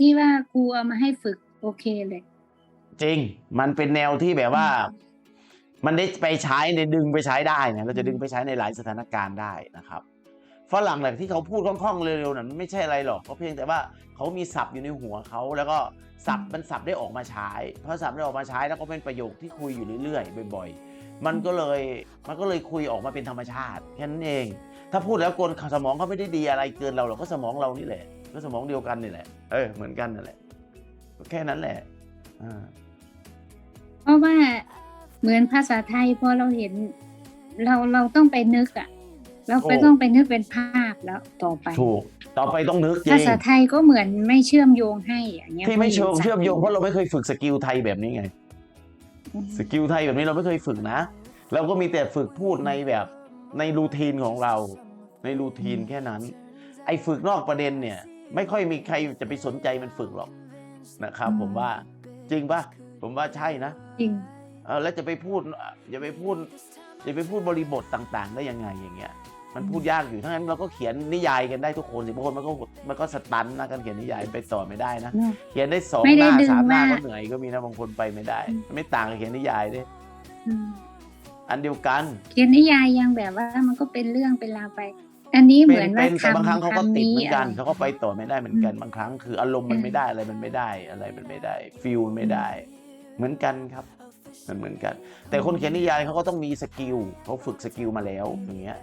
ที่ว่าครูเอามาให้ฝึกโอเคเลย จริง มันเป็นแนวที่แบบว่า มันได้ไปใช้ในดึงไปใช้ได้นะเราจะดึงไปใช้ในหลายสถานการณ์ได้นะครับฝรั่งแหละที่เขาพูดคล่องๆเร็วๆนั้นไม่ใช่อะไรหรอกเขาเพียงแต่ว่าเขามีศัพท์อยู่ในหัวเขาแล้วก็ศัพท์มันศัพท์ได้ออกมาใช้เพราะศัพท์ได้ออกมาใช้แล้วก็เป็นประโยคที่คุยอยู่เรื่อยๆบ่อย ๆ มันก็เลยมันก็เลยคุยออกมาเป็นธรรมชาติแค่นั้นเอง ถ้าพูดแล้วกลสมองเขาไม่ได้ดีอะไรเกินเราหรอกก็สมองเรานี่แหละ ก็สมองเดียวกันนี่แหละ เออ เหมือนกันนั่นแหละก็แค่นั้นแหละ อ่า เพราะว่าเหมือนภาษาไทยพอเราเห็น เราเราต้องไปนึกอะเราไปโอ้ต้องไปนึกเป็นภาพแล้วต่อไป ถูก ต่อไปต้องนึกจริภาง ษาไทยก็เหมือนไม่เชื่อมโยงให้อย่างเงี้ยที่ไม่พเชื่อมห็นเชื่อมโยงเพศัพราะเราไม่เคยฝึกสกิลไทยแบบนี้ไง อืมสกิลไทยแบบนี้เราไม่เคยฝึกนะ เราก็มีแต่ฝึกพูดในแบบในรูทีนของเรา ในรูทีนแค่นั้น ไอ้ฝึกนอกประเด็นเนี่ย ไม่ค่อยมีใครจะไปสนใจมันฝึกหรอกนะครับ ผมว่าจริงปะผมว่าใช่นะจริงเออแล้วจะไปพูดอย่าไปพูดอย่าไปพูดบริบทต่าง ๆ ได้ยังไงอย่างเงี้ย มันพูดยากอยู่ทั้งนั้นเราก็เขียนนิยายกันได้ทุกคนสิบางคนมันก็มันก็สตันนะการเขียนนิยายไปต่อไม่ได้นะเนอะเขียนได้สองไม่หได้น้าดึงสามหน้าว่าก็เหนื่อยก็มีนะบางคนไปไม่ได้อืมไม่ต่างกับเขียนนิยายเด้อืมอันเดียวกัน เขียนนิยายยังแบบว่ามันก็เป็นเรื่องเป็นราวไป อันนี้เหเป็มือนนว่าเป็นแต่บางครั้งคำเขาก็คำติดนี้เหมือนกันอะไรเขาก็ไปต่อไม่ได้เหมือนกันอืมบางครั้งคืออารมณ์มันอืมไม่ได้อะไรมันไม่ได้อะไรมันไม่ได้ฟิลไม่ได้ เหมือนกันครับ มันเหมือนกัน แต่คนเขียนนิยายเขาก็ต้องมีสกิลเขาฝึกสกิลมาแล้วอย่างเงี้ย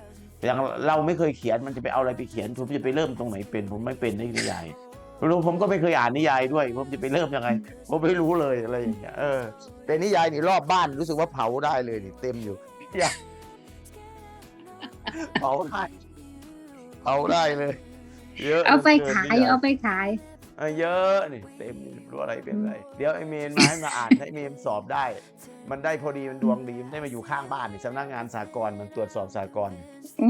อย่างเราไม่เคยเขียนมันจะไปเอาอะไรไปเขียนผมจะไปเริ่มตรงไหนเป็น ผมไม่เป็นในนิยายรู้ผมก็ไม่เคยอ่านนิยายด้วย ผมจะไปเริ่มยังไง ผมไม่รู้เลยอะไรอย่างเงี้ยเออ แต่นิยายนี่รอบบ้านรู้สึกว่าเผาได้เลยนี่เต็มอยู่อยากเผาได้ เผาได้เลยเยอะเอาไปหลืขายกินนิเอาไปขาย เออเยอะนี่เต็มนี่รู้อะไรเป็นอะไร เดี๋ยวไอเมนมาให้มาอ่านให้เมนสอบได้ มันได้พอดีมันดวงดีมันได้มาอยู่ข้างบ้านนี่สำนักงานสากลมันตรวจสอบสากลอื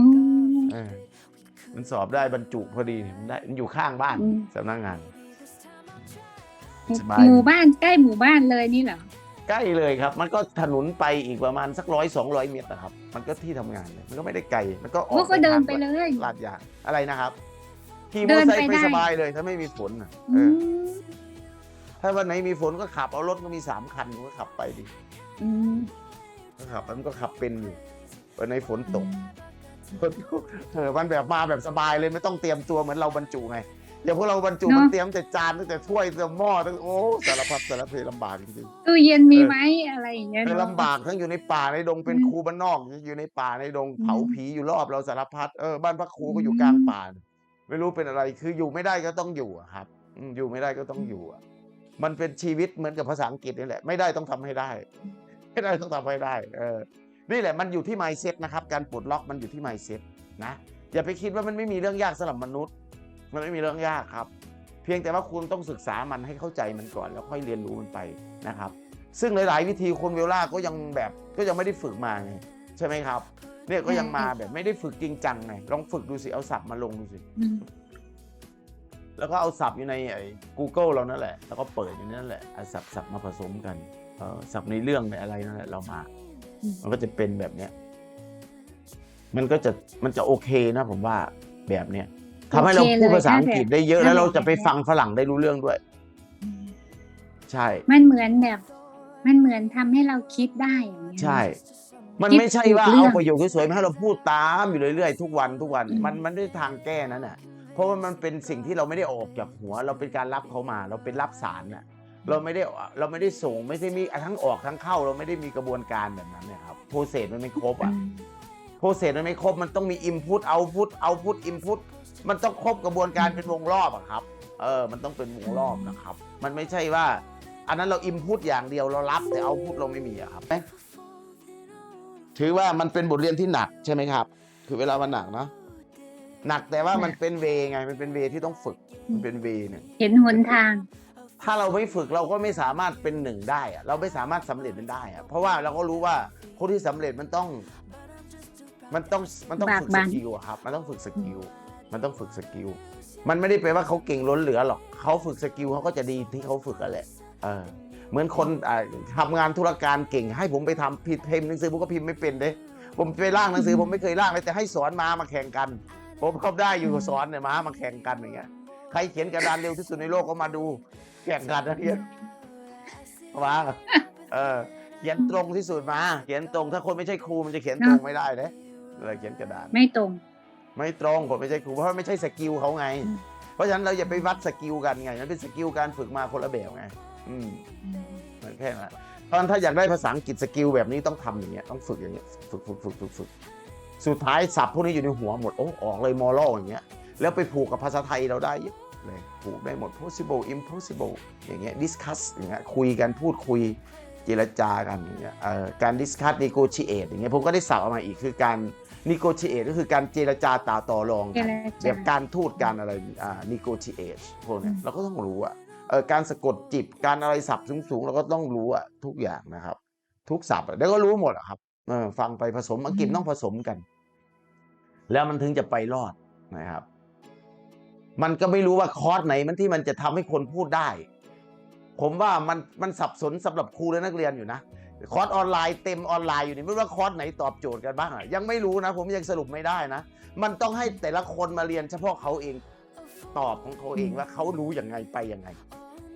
ม เออมันสอบได้บรรจุพอดีนี่มันได้มันอยู่ข้างบ้านอืม สำนักงาน สบาย หมู่บ้านใกล้หมู่บ้านเลยนี่เหรอ ใกล้เลยครับ มันก็ถนนไปอีกประมาณสักร้อยสองร้อยเมตรนะครับ มันก็ที่ทำงานเลยมันก็ไม่ได้ไกล มันก็ออกพวกก็เดินไปทางเลย ลาดยางอะไรนะครับขี่มเดิอเตอนร์ไซไปค์ไปได้ สบายเลยถ้าไม่มีฝนน่ะอืเออมถ้าวันไหนมีฝนก็ขับเอารถก็มีสามคันก็ขับไปดิอืมก็ขับมันก็ขับเป็นอยู่วันไหนฝนตกฝนตกเออมันแบบมาแบบสบายเลยไม่ต้องเตรียมตัวเหมือนเราบรรจุไง อย่างพวกเราบรรจุมันเตรียมแต่จานตั้งแต่ถ้วยตั้งแต่หม้อตั้งโอ้สารพัดสารเพลำบากจริงตู้เย็นมีไหมอะไรอย่างเงี้ยๆเนอะลำบากทั้งอยู่ในป่าในดงเป็นอืมครูบ้านนอกอยู่ในป่าในดงอืมเผาผีอยู่รอบเราสารพัดเออบ้านพระครูก็อยู่กลางป่าไม่รู้เป็นอะไรคืออยู่ไม่ได้ก็ต้องอยู่อะครับอืมอยู่ไม่ได้ก็ต้องอยู่อะมันเป็นชีวิตเหมือนกับภาษาอังกฤษนี่แหละ ไม่ได้ต้องทำให้ได้ ไม่ได้ต้องทำให้ได้ เออ นี่แหละมันอยู่ที่ mindset นะครับ การปลดล็อกมันอยู่ที่ mindset นะ อย่าไปคิดว่ามันไม่มีเรื่องยากสำหรับมนุษย์ มันไม่มีเรื่องยากครับ เพียงแต่ว่าคุณต้องศึกษามันให้เข้าใจมันก่อน แล้วค่อยเรียนรู้มันไปนะครับ ซึ่งหลาย ๆ วิธีคนเวลล่าก็ยังแบบก็ยังไม่ได้ฝึกมาไงใช่ไหมครับ เนี่ยก็ยังมาแบบไม่ได้ฝึกจริงจังไงลองฝึกดูสิเอาศัพท์มาลงดูสิอืมแล้วก็เอาศัพท์อยู่ในไอ้ Google เรานั่นแหละ แล้วก็เปิดอยู่นั่นแหละเอาศัพท์ศัพท์มาผสมกันเออศัพท์ในเรื่องในอะไรนั่นแหละเรามาอืมมันก็จะเป็นแบบเนี้ยมันก็จะมันจะโอเคนะผมว่าแบบเนี้ย ทำให้เราโอเคพูดเลยภาษาอังกฤษได้เยอะถ้าแล้วเราแบบจะไปแบบเนี้ยฟังฝรั่งได้รู้เรื่องด้วย ใช่ มันเหมือนแบบ มันเหมือนทำให้เราคิดได้อย่างเงี้ย ใช่ มันคิดไม่ใช่ว่าถูกเรื่เอาองประโยคสวยๆมาให้เราพูดตามอยู่เรื่อยๆทุกวันทุกวัน อืม มันมันไม่ได้ทางแก้นั้นน่ะ เพราะว่ามันเป็นสิ่งที่เราไม่ได้ออกจากหัว เราเป็นการรับเขามา เราเป็นรับสารน่ะ เราไม่ได้เราไม่ได้ส่งไม่ใช่มีทั้งออกทั้งเข้า เราไม่ได้มีกระบวนการแบบนั้นนะครับโปรเซสมันไม่ครบอือะมโปรเซสมันไม่ครบ มันต้องมีอินพุต เอาพุตเอาพุตอินพุตมันต้องครบกระบวนการเป็นวงรอบอะครับ เออ มันต้องเป็นวงรอบนะครับ มันไม่ใช่ว่า อันนั้นเราอินพุตอย่างเดียวเรารับแต่เอาพุตเราไม่มีอะครับ ถือว่ามันเป็นบทเรียนที่หนักใช่ไหมครับ คือเวลามันหนักเนาะหนักแต่ว่ามันเป็นเวไง มันเป็นเวที่ต้องฝึก มันเป็นเวหนึ่งเห็นหนทาง ถ้าเราไม่ฝึกเราก็ไม่สามารถเป็นหนึ่งได้อะเราไม่สามารถสำเร็จมันได้อะเพราะว่าเราก็รู้ว่าคนที่สำเร็จมันต้อง มันต้องมันต้องบากฝึกบั่สนกิลอะครับ มันต้องฝึกสกิล มันต้องฝึกสกิล มันไม่ได้แปลว่าเขาเก่งล้นเหลือหรอกเขาฝึกสกิลเขาก็จะดีที่เขาฝึกกันแหละเออเหมือนคนอ่าทำงานธุรการเก่ง ให้ผมไปทำผิดพิมพ์หนังสือผมก็พิมพ์ไม่เป็นเด้ผมไปร่างหนังสือผมไม่เคยร่างเลยแต่ให้สอนมามาแข่งกัน ผมก็ได้อยู่สอนเนี่ยมามาแข่งกันอย่างเงี้ยใครเขียนกระดานเร็วที่สุดในโลกก็มาดูแข่งกันนะเขียนมาเออเขียนตรงที่สุดมา เขียนตรงถ้าคนไม่ใช่ครูมันจะเขียนตรงไม่ได้เลยเลยเขียนกระดานไม่ตรง ไม่ตรงคนไม่ใช่ครูเพราะไม่ใช่สกิลเขาไงอืมเพราะฉะนั้นเราอย่าไปวัดสกิลกันไงมันเป็นสกิลการฝึกมาคนละแบบไงอืมเหมือนแค่นั้นเพราะฉะนั้นถ้าอยากได้ภาษาอังกฤษสกิลแบบนี้ต้องทำอย่างเงี้ยต้องฝึกอย่างเงี้ยฝึกฝึกฝึกฝึกฝึกสุดท้ายศัพท์พวกนี้อยู่ในหัวหมดโอ้ออกเลยมอลอย่างเงี้ยแล้วไปผูกกับภาษาไทยเราได้เยอะเลยผูกได้หมด possible impossible อย่างเงี้ย discuss อย่างเงี้ยคุยกันพูดคุยเจรจากันอย่างเงี้ยเอ่อการ discuss negotiate อย่างเงี้ยผมก็ได้ศัพท์ออกมาอีกคือการ negotiate ก็คือการเจรจาต่อต่อรองเจกันรแบจาบการทูตการอะไรอ่า negotiate พวกเนี้ยอืม เราก็ต้องรู้อะเอ่อการสะกดจิตการอะไรศัพท์สูงๆเราก็ต้องรู้อะทุกอย่างนะครับ ทุกศัพท์อะเดี๋ยวก็รู้หมดอะครับเออฟังไปผสมอังกฤษต้องผสมกัน แล้วมันถึงจะไปรอดนะครับ มันก็ไม่รู้ว่าคอร์สไหนมันที่มันจะทำให้คนพูดได้ ผมว่ามันมันสับสนสำหรับครูและนักเรียนอยู่นะ คอร์สออนไลน์เต็มออนไลน์อยู่นี่ไม่รู้ว่าคอร์สไหนตอบโจทย์กันบ้างอะยังไม่รู้นะ ผมยังสรุปไม่ได้นะ มันต้องให้แต่ละคนมาเรียนเฉพาะเขาเองตอบของเขาเองว่าเขารู้อย่างไงไปยังไง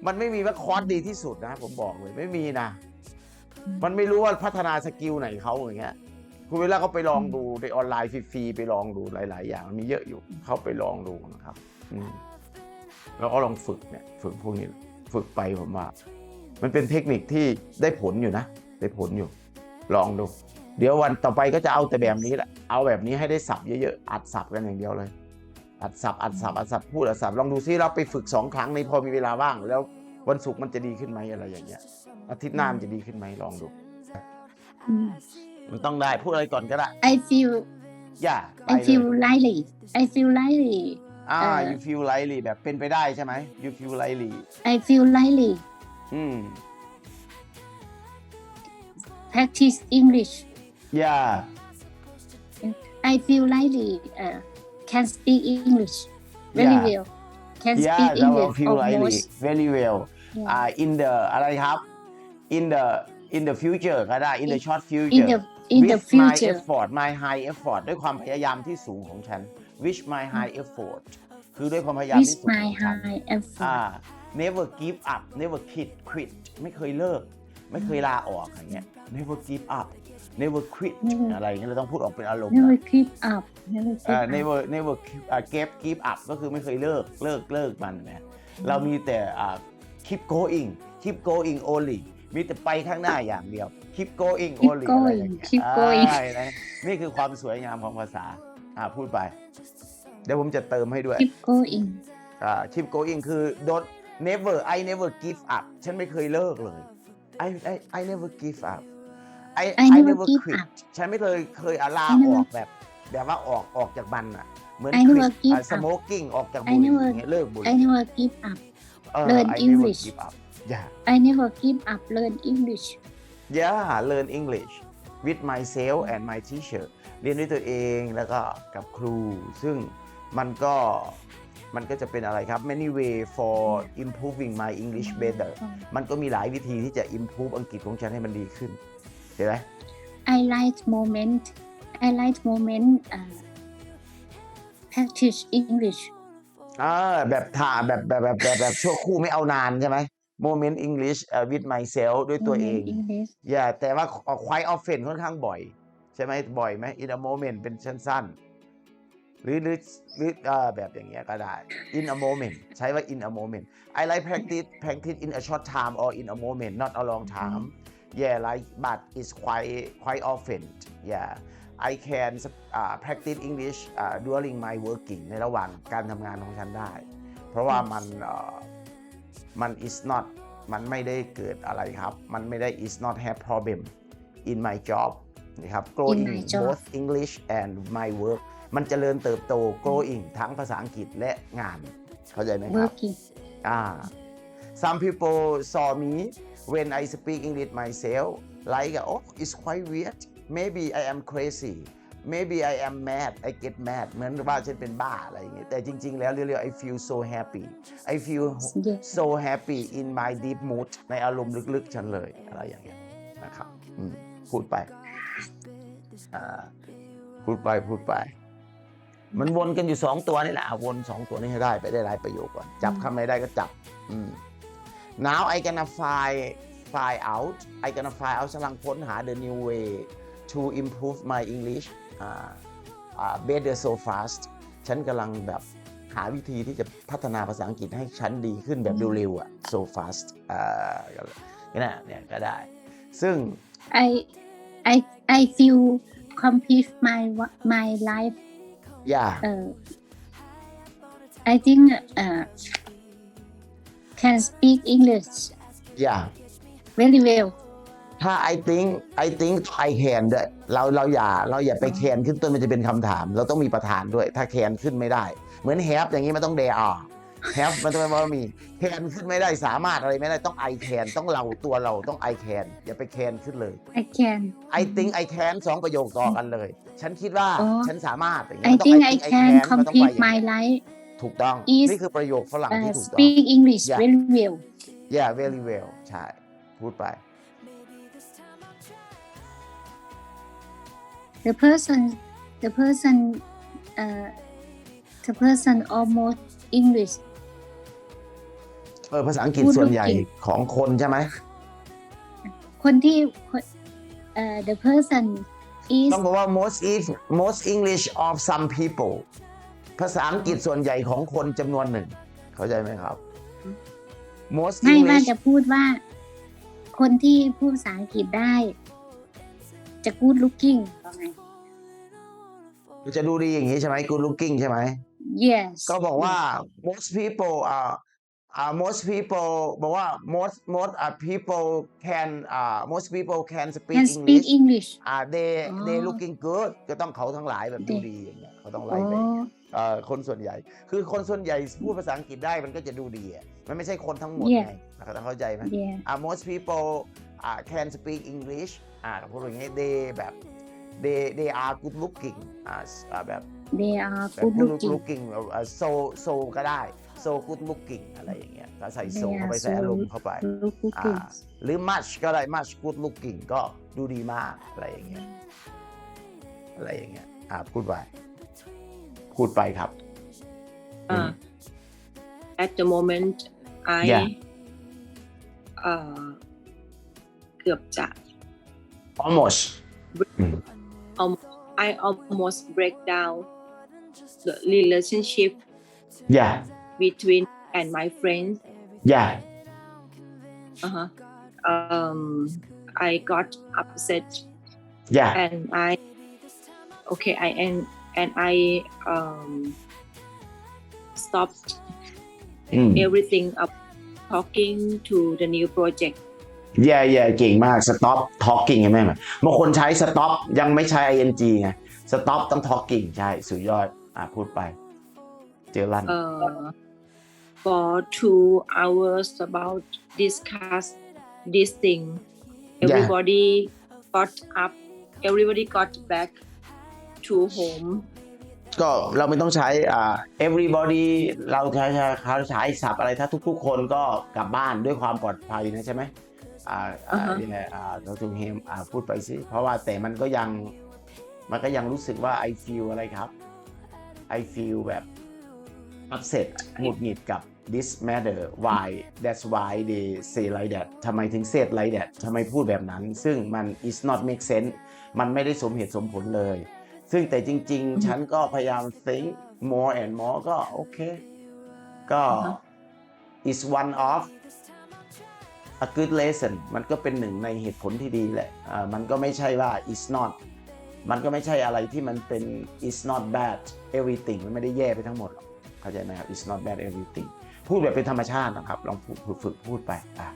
มันไม่มีว่าคอร์สดีที่สุดนะ ผมบอกเลยไม่มีนะ มันไม่รู้ว่าพัฒนาสกิลไหนเขาอย่างเงี้ยคุณเวลาเขาไปลองดูในออนไลน์ฟรีๆไปลองดูหลาย ๆ อย่างมันมีเยอะอยู่เขาไปลองดูนะครับแล้วก็ลองฝึกเนี่ย ฝึกพวกนี้ฝึกไปผมว่ามันเป็นเทคนิคที่ได้ผลอยู่นะ ได้ผลอยู่ ลองดู เดี๋ยววันต่อไปก็จะเอาแต่แบบนี้แหละ เอาแบบนี้ให้ได้สับเยอะๆ อัดสับกันอย่างเดียวเลย อัดสับ อัดสับ อัดสับ พูดอัดสับ ลองดูซิเราไปฝึกสองครั้งในพอมีเวลาว่าง แล้ววันศุกร์มันจะดีขึ้นไหมอะไรอย่างเงี้ย อาทิตย์หน้ามันจะดีขึ้นไหมลองดูอืมมันต้องได้ พูดอะไรก่อนก็ได้ I feel อย่า I feel lightly I feel lightly อ่าเอ่อ you feel likely แบบเป็นไปได้ใช่ไหม you feel likely I feel lightly อืม practice English yeah I feel lightly uh, can speak English very Yeah. well can yeah speak that will English feel likely almost very well Yeah. อ่า in the อะไรครับ in the in the future ก็ได้ in the short in future the in the with my future effort my high effort ด้วยความพยายามที่สูงของฉัน with my high effort คือด้วยความพยายาม with ที่สูง my ของฉัน high effort อ่า never give up never quit quit ไม่เคยเลิก ไม่เคยลาออกอย่างเงี้ย never give up never quit Never อะไรอย่างเงี้ยเราต้องพูดออกเป็นอารมณ์นะ never keep up never keep อ่า up never never uh, give give up ก็คือไม่เคยเลิกเลิกเลิกมันนะเรามีแต่อ่า keep going keep going only มีแต่ไปข้างหน้าอย่างเดียว keep going Keep only อะไรอย่างเงี้ย going, keep going ใช่นะนี่คือความสวยงามของภาษาอ่าพูดไป เดี๋ยวผมจะเติมให้ด้วย keep going อ่า keep going คือ don't never I never give up ฉันไม่เคยเลิกเลย I I I never give up I I I never never give quit up ฉันไม่เคยเคยอาลา I อ never อกแบบ แบบว่าออกออกจากบันอะ เหมือน I never give up smoking ออกจาก I บุหรี่ never อย่างเงี้ยเลิกบุห I รี่ never give up เออ learn I never English give up yeah I never give up learn English yeah learn English with myself and my teacher เรียนด้วยตัวเองแล้วก็กับครู ซึ่งมันก็ มันก็จะเป็นอะไรครับ many way for improving my English better มันก็มีหลายวิธีที่จะ improve อังกฤษของฉันให้มันดีขึ้นเห็นไหม I like moment I like moment uh, practice English อ่าแบบถ่าแบบแบบแบบแบบแบบชั่วคู่ไม่เอานานใช่ไหม moment English uh, with myself ด้วยตัวเอง moment English อย่าแต่ว่า quite often ค่อนข้างบ่อย ใช่ไหมบ่อยไหม in a moment เป็นสั้นๆ หรือหรือหรืออ่าแบบอย่างเงี้ยก็ได้ in a moment ใช้ว่า in a moment I like practice practice in a short time or in a moment not a long time yeah like but it's quite quite often yeah I can uh, practice English uh, during my working ในระหว่างการทำงานของฉันได้ เพราะว่ามันเอ่อมัน is not มันไม่ได้เกิดอะไรครับ มันไม่ได้ is not have problem in my job นะครับ growing my job both English and my work มันเจริญเติบโต growing ทั้งภาษาอังกฤษและงาน เข้าใจไหมครับ working อ่า some people saw me when I speak English myself like oh it's quite weird maybe I am crazy maybe I am mad I get mad เหมือนว่าฉันเป็นบ้าอะไรอย่างเงี้ยแต่จริง ๆ แล้วเรียวๆ I feel so happy I feel Yes. so happy in my deep mood ในอารมณ์ลึกๆ ฉันเลยอะไรอย่างเงี้ยนะครับอืมพูดไปอ่าพูดไปพูดไป มันวนกันอยู่สองตัวนี่แหละอะวนสองตัวนี้ให้ได้ไปได้หลายประโยคก่อนจับอืมคำไหนได้ก็จับ อืม now I gonna find find out I gonna find out กำลังค้นหา the new way to improve my English อ่าอ่า better so fast ฉันกำลังแบบหาวิธีที่จะพัฒนาภาษาอังกฤษให้ฉันดีขึ้นแบบเร็วๆอะ so fast อ่านี่นะเนี่ยก็ได้ ซึ่ง I I I feel complete my wa- my life อย่า uh, I think uh, can speak English อย่า very well ถ้า I think I think I can ด้วยเราเราอย่าเราอย่าไปอ๋อแคนขึ้นต้นมันจะเป็นคำถาม เราต้องมีประธานด้วย ถ้าแคนขึ้นไม่ได้ เหมือน have อย่างนี้มันต้อง they are have มันต้องว่ามีแคนขึ้นไม่ได้สามารถอะไรไม่ได้ต้อง I can ต้องเราตัวเราต้อง I can อย่าไปแคนขึ้นเลย I can I think I can สองประโยคต่อกันเลย ฉันคิดว่าอ๋อฉันสามารถอย่าง I นี้มันต้อง think I can can มันต้องไป complete อย่าง my นี้ life ถูกต้อง is นี่คือประโยคฝรั่ง uh, ที่ถูกต้อง speak English Yeah. very well yeah very well ใช่ พูดไป the person the person uh, the person almost English เออภาษาอังกฤษพูดส่วนใหญ่เก่ง ของคนใช่ไหม คนที่คนเอ่อ the person is ต้องบอกว่า most is most English of some people ภาษาอังกฤษส่วนใหญ่ของคนจำนวนหนึ่ง เข้าใจไหมครับ most ไม่ว่า English จะพูดว่า คนที่พูดภาษาอังกฤษได้ จะ good looking ว่าไง จะดูดีอย่างนี้ใช่ไหม good looking ใช่ไหม yes ก็บอกว่า most people อ่าอ่า most people บอกว่า most most อ่า people can อ่า most people can speak can speak English English อ่า they อ๋อ they looking good ก็ต้องเขาทั้งหลายแบบดู They ดีอย่างเงี้ยเขาต้องอ๋ไล่อไปเอ่อคนส่วนใหญ่ คือคนส่วนใหญ่พูดภาษาอังกฤษได้มันก็จะดูดีอะมันไม่ใช่คนทั้งหมด Yeah ไงนะครับเข้าใจไหม yeah อ่า most people อ่า can speak English อ่าพูดอย่างงี้ they แบบ they they are good looking อ่าอ่าแบบ they are แบบ good good looking looking แบบอ่า so so ก็ได้ so good looking อะไรอย่างเงี้ยก็ใส่ so They เข้าไป are ใส่ so อารมณ์เข้าไป good looking อ่าหรือ much ก็ได้ much good looking ก็ดูดีมากอะไรอย่างเงี้ยอะไรอย่างเงี้ยอ่าพูดไปพูดไปครับ Uh, at the moment I Yeah. uh เกือบจะ almost อืม I almost break down the relationship yeah between and my friends yeah uh-huh. um I got upset yeah and I okay I and and I um stopped อืม everything up talking to the new project แย่แย่เก่งมาก stop talking ใช่ไหมบางคนใช้ stop ยังไม่ใช้ ing ไง stop ต้อง talking ใช่ สุดยอด อะพูดไป เจอลั่น uh, for two hours about discuss this thing. Everybody got up. Everybody got back to home. ก็เราไม่ต้องใช้อ่า everybody เราใช้ใช้เขาใช้ศัพท์อะไรถ้าทุกๆคนก็กลับบ้านด้วยความปลอดภัยนะใช่ไหมอ่าอ่าอ่าฮะนี่แหละอ่าเราถึงเฮมอ่าพูดไปสิเพราะว่าแต่มันก็ยังมันก็ยังรู้สึกว่า I feel อะไรครับ I feel แบบ upset หงุดหงิดกับ this matter why that's why they say like that ทำไมถึง say like that ทำไมพูดแบบนั้น ซึ่งมัน is not make sense มันไม่ได้สมเหตุสมผลเลย ซึ่งแต่จริง ๆ ฉันก็พยายาม think more and more ก็โอเค ก็อ่าฮะ is one of a good lesson มันก็เป็นหนึ่งในเหตุผลที่ดีแหละอ่ามันก็ไม่ใช่ว่า is not มันก็ไม่ใช่อะไรที่มันเป็น is not bad everything มันไม่ได้แย่ไปทั้งหมดหรอก เข้าใจไหมครับ is not bad everything พูดแบบเป็นธรรมชาตินะครับ ลองฝึกฝึกฝึกพูดไปอะ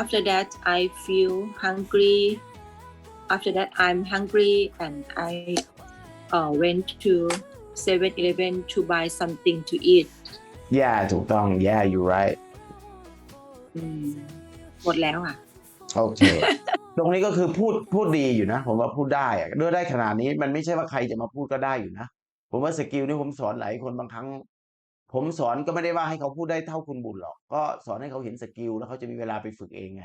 After that, I feel hungry. After that, I'm hungry and I uh, went to 7-Eleven to buy something to eat. yeah ถูกต้อง yeah you right อืมหมดแล้วอะ โอเค ตรงนี้ก็คือพูดพูดดีอยู่นะ ผมว่าพูดได้อะด้วยได้ขนาดนี้มันไม่ใช่ว่าใครจะมาพูดก็ได้อยู่นะ ผมว่าสกิลที่ผมสอนหลายคนบางครั้ง ผมสอนก็ไม่ได้ว่าให้เขาพูดได้เท่าคุณบุญหรอก ก็สอนให้เขาเห็นสกิลแล้วเขาจะมีเวลาไปฝึกเองไง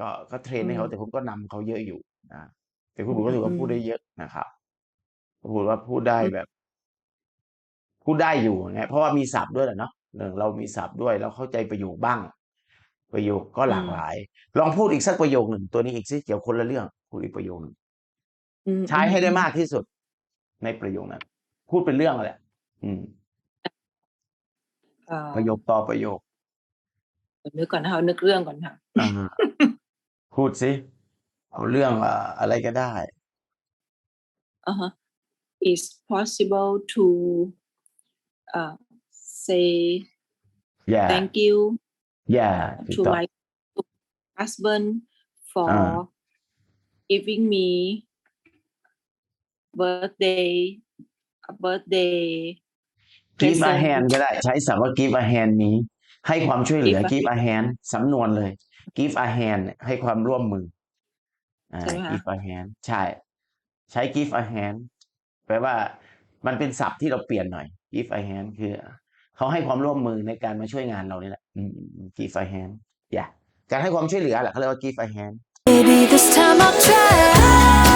ก็ก็เทรนให้เขาอืมแต่ผมก็นำเขาเยอะอยู่นะแต่คุณบุญก็ถือว่าอืมพูดได้เยอะนะครับพูดว่าพูดได้แบบ พูดได้อยู่ไงเพราะว่ามีศัพท์ด้วยแหละเนาะหนึ่งเรามีศัพท์ด้วย เราเข้าใจประโยคบ้าง ประโยคก็หลากหลาย ลองพูดอีกสักประโยคหนึ่งตัวนี้อีกสิเกี่ยวคนละเรื่องพูดอีกประโยคหนึ่งอืมใช้ให้ได้อืมากที่สุดในประโยคนั้น พูดเป็นเรื่องแหละอืมเอ่อประโยคต่อประโยคนึกก่อนนะคะนึกเรื่องก่อนค่ะอ่าพูดสิเอาเรื่องอ่าอะไรก็ได้ uh-huh. It's possible to uh, say อย่า thank you อย่า to ถูกต้อง my husband for Ah. giving me birthday a birthday give a present hand ก็ได้ใช้ศัพท์ว่า give a hand นี้ ให้ความช่วยเหลือ Give a give a hand สำนวนเลย give a hand เนี่ยให้ความร่วมมืออ่าใช่ไหมคะ give a hand ใช่ ใช้ give a hand แปลว่า มันเป็นศัพท์ที่เราเปลี่ยนหน่อย give a hand คือเขาให้ความร่วมมือในการมาช่วยงานเรานี่แหละอืม give a hand อย่าการให้ความช่วยเหลือแหละเขาเรียกว่า give a hand Maybe this time I'll try.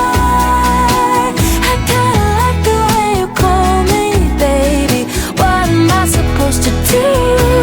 Supposed to do?